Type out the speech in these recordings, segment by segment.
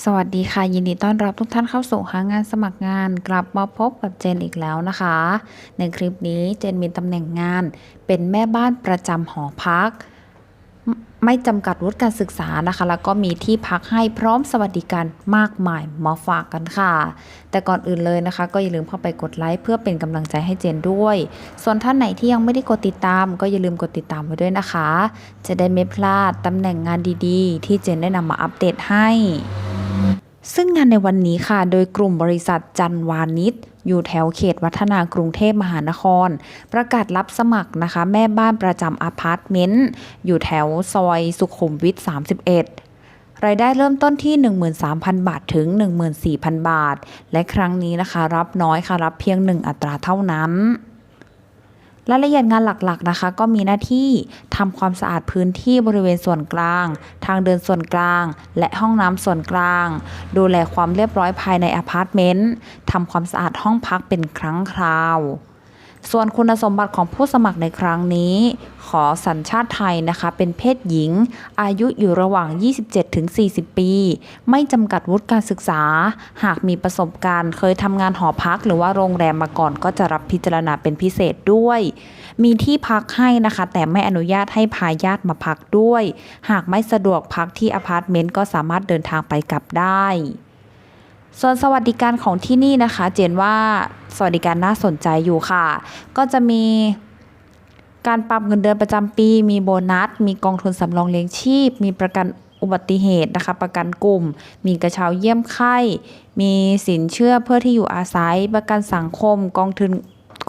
สวัสดีค่ะ ยินดีต้อนรับทุกท่านเข้าสู่หางานสมัครงาน กลับมาพบกับเจนอีกแล้วนะคะ ในคลิปนี้เจนมีตำแหน่งงาน เป็นแม่บ้านประจำหอพัก ไม่จำกัดวุฒิการศึกษานะคะ แล้วก็มีที่พักให้พร้อมสวัสดิการมากมายมาฝากกันค่ะ แต่ก่อนอื่นเลยนะคะ ก็อย่าลืมเข้าไปกดไลค์เพื่อเป็นกำลังใจให้เจนด้วย ส่วนท่านไหนที่ยังไม่ได้กดติดตาม ก็อย่าลืมกดติดตามไว้ด้วยนะคะ จะได้ไม่พลาดตำแหน่งงานดีๆ ที่เจนได้นำมาอัปเดตให้ ซึ่งงานในวันนี้ค่ะ โดยกลุ่มบริษัทจันวานิชอยู่แถวเขตวัฒนากรุงเทพมหานคร ประกาศรับสมัครนะคะ แม่บ้านประจำอพาร์ตเมนต์อยู่แถวซอยสุขุมวิท 31รายได้เริ่มต้นที่ 13,000 บาทถึง 14,000 บาท และครั้งนี้นะคะ รับน้อยค่ะ รับเพียง 1 อัตราเท่านั้น รายละเอียดงานหลักๆนะคะ ก็มีหน้าที่ทำความสะอาดพื้นที่บริเวณส่วนกลาง ทางเดินส่วนกลาง และห้องน้ำส่วนกลาง ดูแลความเรียบร้อยภายในอพาร์ตเมนต์ทำความสะอาดห้องพักเป็นครั้งคราว ส่วนคุณสมบัติของผู้สมัครในครั้งนี้ ขอสัญชาติไทยนะคะ เป็นเพศหญิง อายุอยู่ระหว่าง 27-40 ปี ไม่จำกัดวุฒิการศึกษา หากมีประสบการณ์เคยทำงานหอพักหรือว่าโรงแรมมาก่อนก็จะรับพิจารณาเป็นพิเศษด้วย มีที่พักให้นะคะ แต่ไม่อนุญาตให้พาญาติมาพักด้วย หากไม่สะดวกพักที่อพาร์ตเมนต์ก็สามารถเดินทางไปกลับได้ ส่วนสวัสดิการของที่นี่นะคะ เจนว่าสวัสดิการน่าสนใจอยู่ค่ะ ก็จะมีการปรับเงินเดือนประจำปี มีโบนัส มีกองทุนสำรองเลี้ยงชีพ มีประกันอุบัติเหตุนะคะ ประกันกลุ่ม มีกระเช้าเยี่ยมไข้ มีสินเชื่อเพื่อที่อยู่อาศัย ประกันสังคม กองทุน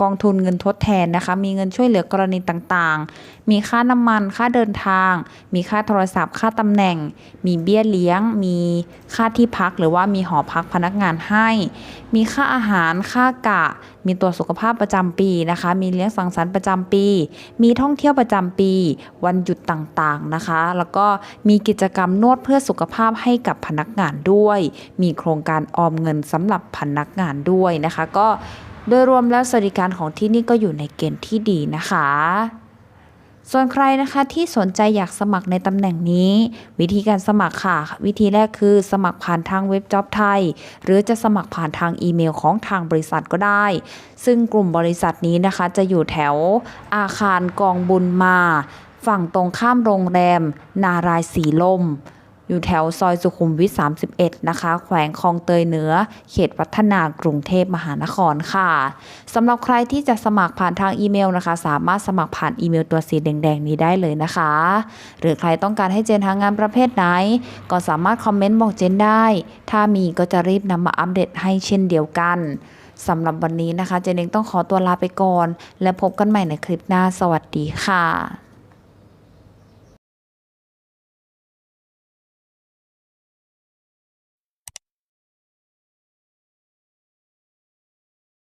กองทุนเงินทดแทนนะคะ มีเงินช่วยเหลือกรณีต่างๆ มีค่าน้ำมัน ค่าเดินทาง มีค่าโทรศัพท์ ค่าตำแหน่ง มีเบี้ยเลี้ยง มีค่าที่พัก หรือว่ามีหอพักพนักงานให้ มีค่าอาหาร ค่ากะ มีตัวสุขภาพประจำปีนะคะ มีเลี้ยงสังสรรค์ประจำปี มีท่องเที่ยวประจำปี วันหยุดต่างๆนะคะ แล้วก็มีกิจกรรมนวดเพื่อสุขภาพให้กับพนักงานด้วย มีโครงการออมเงินสำหรับพนักงานด้วยนะคะ ก็ โดยรวมแล้วสวัสดิการของที่นี่ก็อยู่ในเกณฑ์ที่ดีนะคะ ส่วนใครนะคะที่สนใจอยากสมัครในตำแหน่งนี้ วิธีการสมัครค่ะ วิธีแรกคือสมัครผ่านทางเว็บจ็อบไทย หรือจะสมัครผ่านทางอีเมลของทางบริษัทก็ได้ ซึ่งกลุ่มบริษัทนี้นะคะจะอยู่แถวอาคารกองบุญมา ฝั่งตรงข้ามโรงแรม นารายสีลม อยู่แถวซอยสุขุมวิท 31 นะคะ แขวงคลองเตยเหนือ เขตวัฒนากรุงเทพมหานครค่ะสำหรับใครที่จะสมัครผ่านทางอีเมลนะคะ สามารถสมัครผ่านอีเมลตัวสีแดงๆ นี้ได้เลยนะคะ หรือใครต้องการให้เจนทางงานประเภทไหน ก็สามารถคอมเมนต์บอกเจนได้ ถ้ามีก็จะรีบนำมาอัปเดตให้เช่นเดียวกันสำหรับวันนี้นะคะ เจนเองต้องขอตัวลาไปก่อน และพบกันใหม่ในคลิปหน้า สวัสดีค่ะ